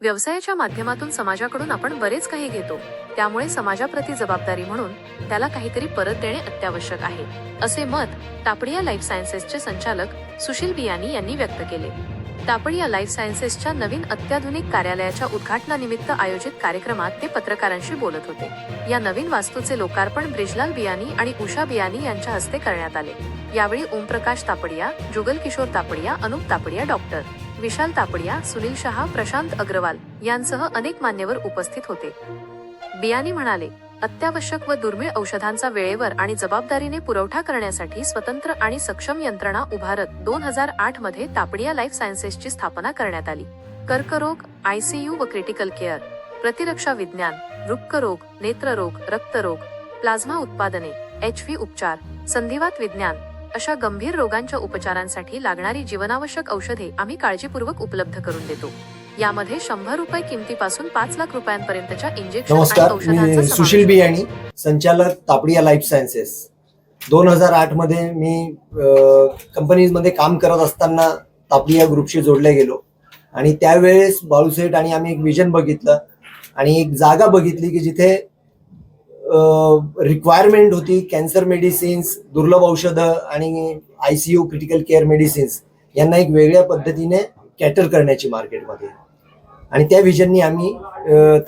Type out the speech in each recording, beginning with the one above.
व्यवसायाच्या माध्यमातून समाजाकडून आपण बरेच काही घेतो. त्यामुळे समाजाप्रती जबाबदारी म्हणून त्याला काहीतरी परत देणे अत्यावश्यक आहे असे मत तापडिया लाईफ सायन्सेसचे संचालक सुशील बियानी यांनी व्यक्त केले. तापडिया लाईफ सायन्सेसच्या नवीन अत्याधुनिक कार्यालयाच्या उद्घाटनानिमित्त आयोजित कार्यक्रमात ते पत्रकारांशी बोलत होते. या नवीन वास्तूचे लोकार्पण ब्रिजलाल बियानी आणि उषा बियानी यांच्या हस्ते करण्यात आले. यावेळी ओमप्रकाश तापडिया जुगल किशोर तापडिया अनुप तापडिया डॉक्टर. विशाल तापडिया सुनील शहा प्रशांत अग्रवाल यांसह अनेक मान्यवर उपस्थित होते. बियानी म्हणाले अत्यावश्यक व दुर्मिळ औषधांचा वेळेवर आणि जबाबदारीने पुरवठा करण्यासाठी स्वतंत्र आणि सक्षम यंत्रणा उभारत दोन हजार आठमध्ये तापडिया लाईफ सायन्सेसची स्थापना करण्यात आली. कर्करोग आयसीयू व क्रिटिकल केअर प्रतिरक्षा विज्ञान वृक्करोग नेत्ररोग रक्तरोग प्लाझ्मा उत्पादने एच व्ही उपचार संधिवात विज्ञान अशा गंभीर रोगांच्या उपचारांसाठी लागणारी जीवनावश्यक औषधे आम्ही काळजीपूर्वक उपलब्ध करून देतो. यामध्ये शंभर रुपये किमतीपासून पाच लाख रुपयांपर्यंतच्या इंजेक्शन आणि सुशील. बियाणी संचालक तापडिया लाईफ सायन्सेस दोन हजार आठमध्ये मी कंपनीजमध्ये काम करत असताना तापडिया ग्रुपशी जोडले गेलो. आणि त्यावेळेस बाळूसेठ आणि आम्ही एक विजन बघितलं आणि एक जागा बघितली की जिथे रिक्वायरमेंट होती कॅन्सर मेडिसिन्स दुर्लभ औषधं आणि आयसीयू क्रिटिकल केअर मेडिसिन्स यांना एक वेगळ्या पद्धतीने कॅटर करण्याची मार्केटमध्ये आणि त्या विजननी आम्ही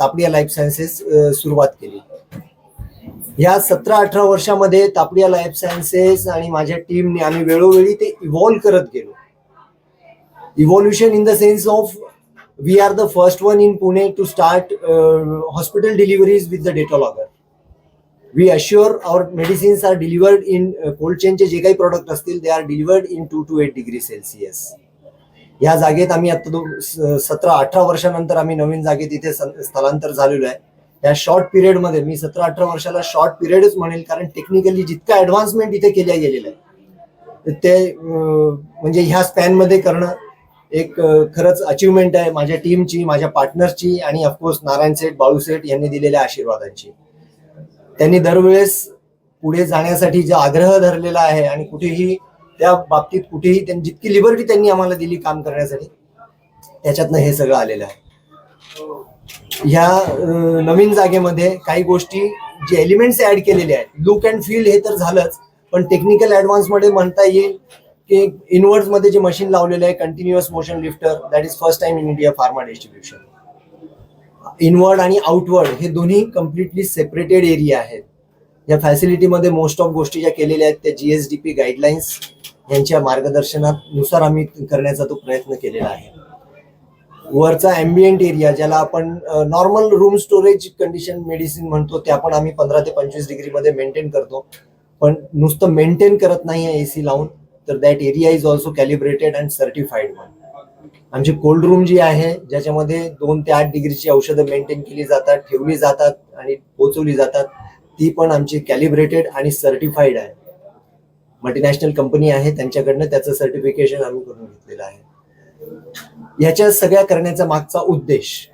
तापडिया लाईफ सायन्सेस सुरुवात केली. या सतरा अठरा वर्षामध्ये तापडिया लाईफ सायन्सेस आणि माझ्या टीमने आम्ही वेळोवेळी ते इव्हॉल्व करत गेलो. Evolution in the sense of we are the first one in Pune to start hospital deliveries with the data logger we assure our medicines are delivered in cold चेनचे जे काही प्रोडक्ट असतील they are delivered in two to eight degree Celsius या जागेत आम्ही आता दो- सतरा अठरा वर्षानंतर आम्ही नवीन जागेत इथे स्थलांतर झालेलो आहे. या शॉर्ट पिरियडमध्ये मी सतरा अठरा वर्षाला शॉर्ट पिरियडच म्हणेल कारण टेक्निकली जितका ऍडव्हान्समेंट इथे केल्या गेलेलं आहे ते म्हणजे ह्या स्पॅनमध्ये करणं एक खरंच अचिव्हमेंट आहे. माझ्या टीमची माझ्या पार्टनर्सची आणि ऑफकोर्स नारायण सेठ बाळू सेठ यांनी दिलेल्या आशीर्वादांची. त्यांनी दरवेळेस पुढे जाण्यासाठी जे आग्रह धरलेला आहे आणि कुठेही त्या बाबतीत कुठेही त्यांनी जितकी लिबर्टी त्यांनी आम्हाला दिली काम करण्यासाठी त्याच्यातनं हे सगळं आलेलं आहे. ह्या नवीन जागेमध्ये काही गोष्टी जे एलिमेंट्स ऍड केलेले आहेत लुक अँड फील हे तर झालंच पण टेक्निकल ऍडव्हान्समध्ये म्हणता येईल की इनवर्ड्समध्ये जे मशीन लावलेलं आहे continuous motion lifter that is first time in India pharma distribution inward आणि आउटवर्ड हे दोन्ही कम्प्लिटली सेपरेटेड एरिया आहेत. या फॅसिलिटीमध्ये मोस्ट ऑफ गोष्टी ज्या केलेल्या आहेत त्या जीएसडीपी गाईडलाईन्स यांच्या मार्गदर्शनात नुसार आम्ही करण्याचा तो प्रयत्न केलेला आहे. वरचा अँबियंट एरिया ज्याला आपण normal room storage condition medicine म्हणतो ते आपण आम्ही पंधरा ते पंचवीस डिग्रीमध्ये मेंटेन करतो. पण नुसतं मेंटेन करत नाही आहे एसी लावून तर that area is also calibrated and certified म्हणून. आमची कोल्ड रूम जी आहे ज्याच्यामध्ये दोन ते आठ डिग्रीची औषधं मेंटेन केली जातात ठेवली जातात आणि पोचवली जातात ती पण आमची कॅलिब्रेटेड आणि सर्टिफाईड आहे. मल्टीनॅशनल कंपनी आहे त्यांच्याकडनं त्याचं सर्टिफिकेशन आम्ही करून घेतलेलं आहे. याच्या सगळ्या करण्याचा मागचा उद्देश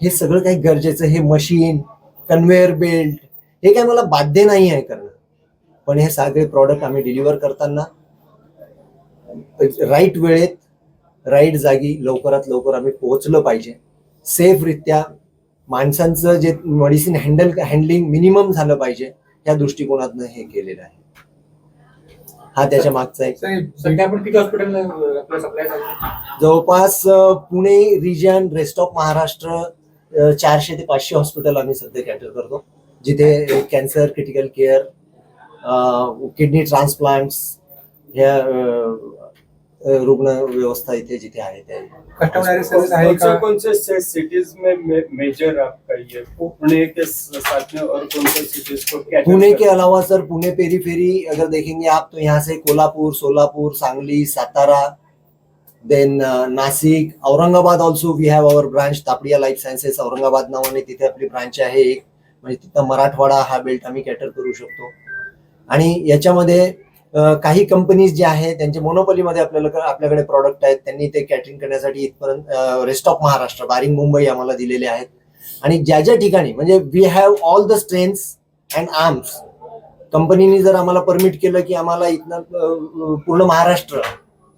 हे सगळं काही गरजेचं हे मशीन कन्व्हेअर बेल्ट हे काय मला बाध्य नाही आहे करणं. पण हे सगळे प्रॉडक्ट आम्ही डिलिव्हर करताना राईट वेळेत राईट जागी लवकरात लवकर आम्ही पोहोचलं पाहिजे. सेफरित्या माणसांचं जे मेडिसिन हँडल हँडलिंग मिनिमम झालं पाहिजे या दृष्टिकोनातनं हे केलेलं आहे. हा त्याच्या मागचा एक जवळपास Pune region rest of Maharashtra चारशे ते पाचशे हॉस्पिटल आम्ही सध्या कॅटर करतो. जिथे cancer critical care kidney transplants ह्या रुग्ण व्यवस्था इथे जिथे आहे त्या कौन से सिटीज में मे- मेजर आपका ये पुणे के साथ में और कौन से सिटीज को क्या पुणे के अलावा सर पुणे पेरीफेरी अगर देखेंगे आप तो यहाँ से Kolhapur Solapur Sangli Satara then Nashik Aurangabad also we have our branch Tapadia life sciences Aurangabad नावाने तिथे आपली ब्रांच आहे एक. म्हणजे तिथं मराठवाडा हा बेल्ट आम्ही कॅटर करू शकतो. आणि याच्यामध्ये काही कंपनीज जे आहेत त्यांचे मोनोपलीमध्ये आपल्याला आपल्याकडे प्रॉडक्ट आहेत त्यांनी ते कॅटरिंग करण्यासाठी इथपर्यंत rest of Maharashtra barring Mumbai आम्हाला दिलेले आहेत. आणि ज्या ज्या ठिकाणी म्हणजे we have all the strength and arms कंपनीने जर आम्हाला परमिट केलं की आम्हाला इथनं पूर्ण महाराष्ट्र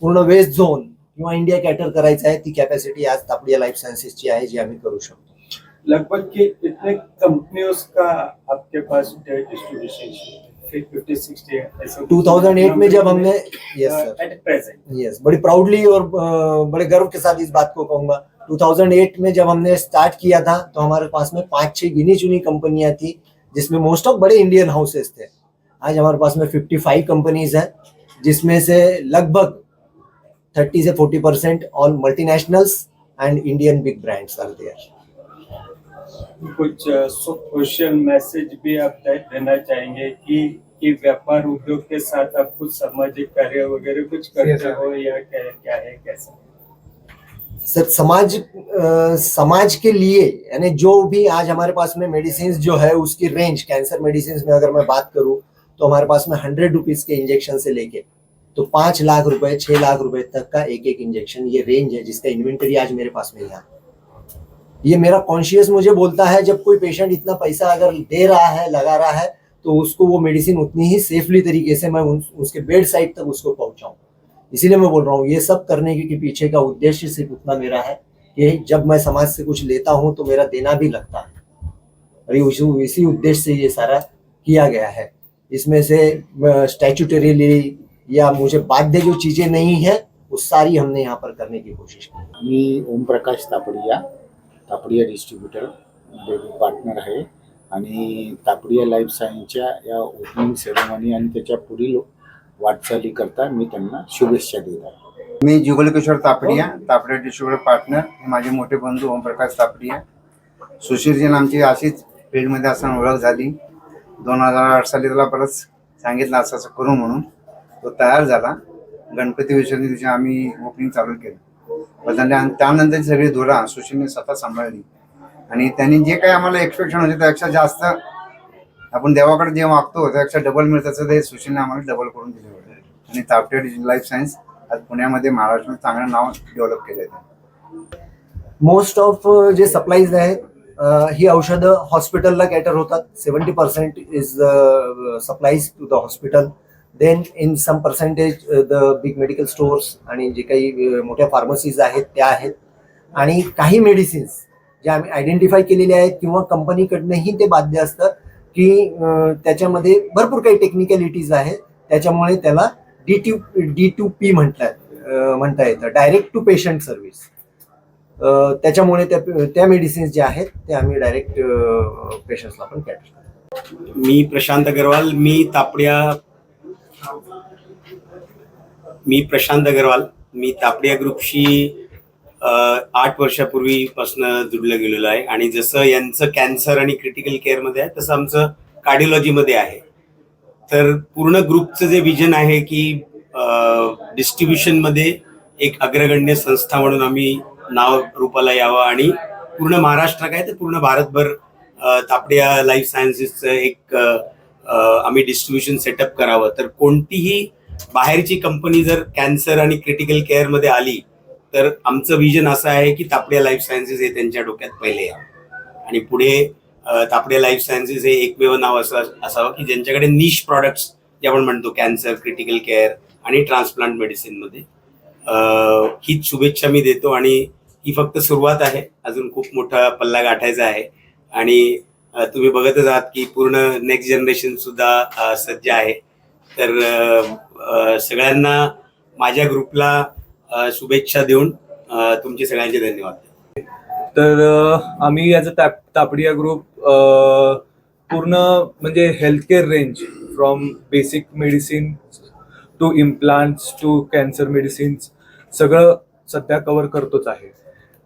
पूर्ण वेस्ट झोन किंवा इंडिया कॅटर करायचं आहे ती कॅपॅसिटी आज तापडिया लाईफ सायन्सेसची आहे जी आम्ही करू शकतो. लगभग की इतने कंपनियों का आपके पास डिस्ट्रीब्यूशन फिफ्टी सिक्सटी 2008 में जब हमने यस सर यस बड़ी प्राउडली और बड़े गर्व के साथ इस बात को कहूँगा। 2008 में जब हमने स्टार्ट किया था तो हमारे पास में पाँच छह गिनी चुनी कंपनियाँ थी जिसमें मोस्ट ऑफ़ बड़े इंडियन हाउसेस थे। आज हमारे पास में 55 कंपनीज़ हैं जिसमें से लगभग 30 से 40 percent all multinationals and Indian big brands are there कुछ सोशल मैसेज भी आप दे- देना चाहेंगे कि कि व्यापार उद्योग के साथ आप कुछ सामाजिक कार्य वगैरह कुछ करते. हो या क्या क्या है कैसा सर समाज अ, समाज के लिए यानी जो भी आज हमारे पास में मेडिसिन जो है उसकी रेंज कैंसर मेडिसिन में अगर मैं बात करूँ तो हमारे पास में हंड्रेड रुपीज़ के इंजेक्शन से लेके तो पाँच लाख रुपए छह लाख रुपए तक का एक एक इंजेक्शन ये रेंज है जिसका इन्वेंटरी आज मेरे पास में यहाँ ये मेरा कॉन्शियस मुझे बोलता है जब कोई पेशेंट इतना पैसा अगर दे रहा है लगा रहा है तो उसको वो मेडिसिन उतनी ही सेफली तरीके से मैं उसके बेड साइड तक उसको पहुंचाऊं। इसीलिए मैं बोल रहा हूँ ये सब करने के, पीछे का उद्देश्य सिर्फ़ उतना मेरा है कि जब मैं समाज से कुछ लेता हूँ तो मेरा देना भी लगता है। उसी इसी उद्देश्य से ये सारा किया गया है। इसमें से स्टैचुटरीली या मुझे बाध्य जो चीज़ें नहीं है वो सारी हमने यहाँ पर करने की कोशिश की। मी ओमप्रकाश तापडिया तापडिया डिस्ट्रीब्युटर पार्टनर आहे. आणि तापडिया लाईफ सायन्सच्या या ओपनिंग सेरेमनी आणि त्याच्या पुढील वाटचालीकरता मी त्यांना शुभेच्छा देत आहे. मी जुगलकिशोर तापडिया तापडिया डिस्ट्रीब्युटर पार्टनर हे माझे मोठे बंधू ओमप्रकाश तापडिया. सुशीलजीन आमची अशीच फील्डमध्ये असताना ओळख झाली. दोन हजार आठ साली त्याला परत सांगितलं असं असं करू म्हणून. तो तयार झाला. गणपती विसर्जन दिवशी आम्ही ओपनिंग चालू केलं. पण आणि त्यानंतर सगळी धुरा सुशीलने स्वतः सांभाळली. आणि त्यांनी जे काही आम्हाला एक्सपेक्शन होते त्यापेक्षा जास्त आपण देवाकडे जे मागतो त्यापेक्षा डबल मिळतं ते सुशीलने आम्हाला डबल करून दिले होते. आणि तापटे लाईफ सायन्स आज पुण्यामध्ये महाराष्ट्रात चांगलं नाव डेव्हलप केले आहे मोस्ट ऑफ जे सप्लाईज आहेत ही औषधं हॉस्पिटलला कॅटर होतात. Seventy percent is supplies to the hospital then in some percentage the big medical stores आणि जे काही uh, मोठ्या फार्मसीज आहेत त्या आहेत. आणि काही मेडिसिन्स ज्या आम्ही आयडेंटिफाय केलेल्या आहेत किंवा कंपनीकडनंही ते बाध्य असतं की uh, त्याच्यामध्ये भरपूर काही टेक्निकॅलिटीज आहेत. त्याच्यामुळे त्याला D to D to P म्हणतात म्हणता येतं. डायरेक्ट टू पेशंट सर्व्हिस त्याच्यामुळे त्या त्या मेडिसिन्स ज्या आहेत त्या आम्ही डायरेक्ट पेशंट्सला uh, पण कॅटर मी प्रशांत अग्रवाल मी तापड्या मी प्रशांत अग्रवाल. मी तापडिया ग्रुपशी आठ वर्षापूर्वीपासून जुडलं गेलेलो आहे. आणि जसं यांचं कॅन्सर आणि क्रिटिकल केअरमध्ये आहे तसं आमचं कार्डिओलॉजीमध्ये आहे. तर पूर्ण ग्रुपचं जे विजन आहे की डिस्ट्रीब्युशनमध्ये एक अग्रगण्य संस्था म्हणून आम्ही नाव रूपाला यावं आणि पूर्ण महाराष्ट्र काय तर पूर्ण भारतभर तापडिया लाईफ सायन्सेसचं एक आम्ही डिस्ट्रीब्युशन सेटअप करावं. तर कोणतीही बाहेरची कंपनी जर कॅन्सर आणि क्रिटिकल केअरमध्ये आली तर आमचं विजन असं आहे की तापडिया लाईफ सायन्सेस हे त्यांच्या डोक्यात पहिले यावं. आणि पुढे अ, तापडिया लाईफ सायन्सेस हे एकमेव नाव असं असावं की ज्यांच्याकडे निश प्रॉडक्ट्स जे आपण म्हणतो कॅन्सर क्रिटिकल केअर आणि ट्रान्सप्लांट मेडिसिनमध्ये हीच शुभेच्छा मी देतो आणि ही फक्त सुरुवात आहे. अजून खूप मोठा पल्ला गाठायचा आहे. आणि तुम्ही बघतच आहात की पूर्ण नेक्स्ट जनरेशन सुद्धा सज्ज आहे. तर सगळ्यांना माझ्या ग्रुपला शुभेच्छा देऊन तुमचे सगळ्यांचे धन्यवाद. तर आम्ही ॲज अ ताप तापडिया ग्रुप पूर्ण म्हणजे healthcare range from basic medicine to implants to cancer medicines सगळं सध्या कवर करतोच आहे.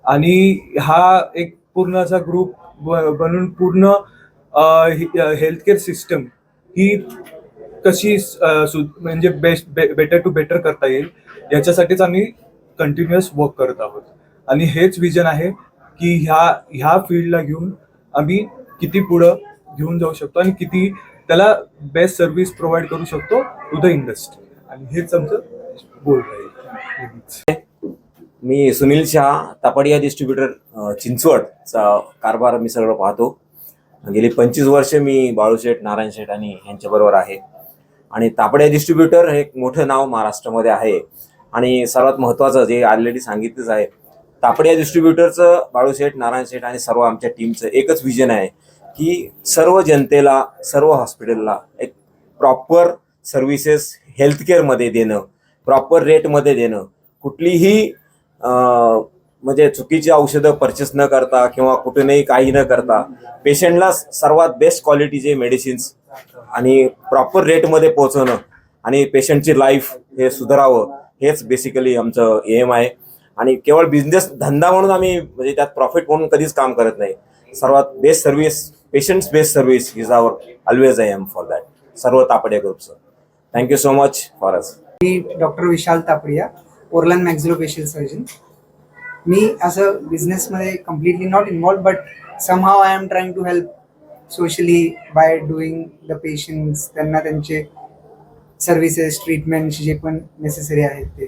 आणि हा एक पूर्ण असा ग्रुप बनून पूर्ण हेल्थकेअर सिस्टम ही कशी सु- म्हणजे बेस्ट बेटर टू बेटर करता येईल याच्यासाठीच आम्ही कंटिन्युअस वर्क करत आहोत. आणि हेच विजन आहे की ह्या ह्या फील्डला घेऊन आम्ही किती पुढं घेऊन जाऊ शकतो आणि किती त्याला बेस्ट सर्व्हिस प्रोव्हाइड करू शकतो टू द इंडस्ट्री आणि हेच आमचं गोल राहील मी सुनील शहा तापडिया डिस्ट्रीब्युटर चिंचवडचा कारभार मी सगळं पाहतो. गेली पंचवीस वर्ष मी बाळूशेठ नारायण शेठ आणि यांच्याबरोबर आहे. आणि तापडिया डिस्ट्रीब्युटर हे एक मोठं नाव महाराष्ट्रामध्ये आहे. आणि सर्वात महत्त्वाचं जे ऑलरेडी सांगितलंच आहे तापड्या डिस्ट्रीब्युटरचं बाळूशेठ नारायण शेठ आणि सर्व आमच्या टीमचं एकच विजन आहे की सर्व जनतेला सर्व हॉस्पिटलला एक प्रॉपर सर्व्हिसेस हेल्थकेअरमध्ये देणं प्रॉपर रेटमध्ये देणं. कुठलीही म्हणजे चुकीची औषधं परचेस न करता किंवा कुठूनही काही न करता पेशंटला सर्वात बेस्ट क्वालिटीचे मेडिसिन्स आणि प्रॉपर रेटमध्ये पोहोचवणं आणि पेशंटची लाईफ हे सुधारावं हेच बेसिकली आमचं एम आहे. आणि केवळ बिझनेस धंदा म्हणून आम्ही म्हणजे त्यात प्रॉफिट म्हणून कधीच काम करत नाही. सर्वात best service patients best service is our always I am for that सर्व तापडिया ग्रुपचं thank you so much for us me doctor Vishal Tapadia oral and maxillofacial surgeon मी असं बिझनेसमध्ये completely not involved but somehow I am trying to help socially by doing the patients त्यांना त्यांचे services treatment जे पण necessary आहेत ते.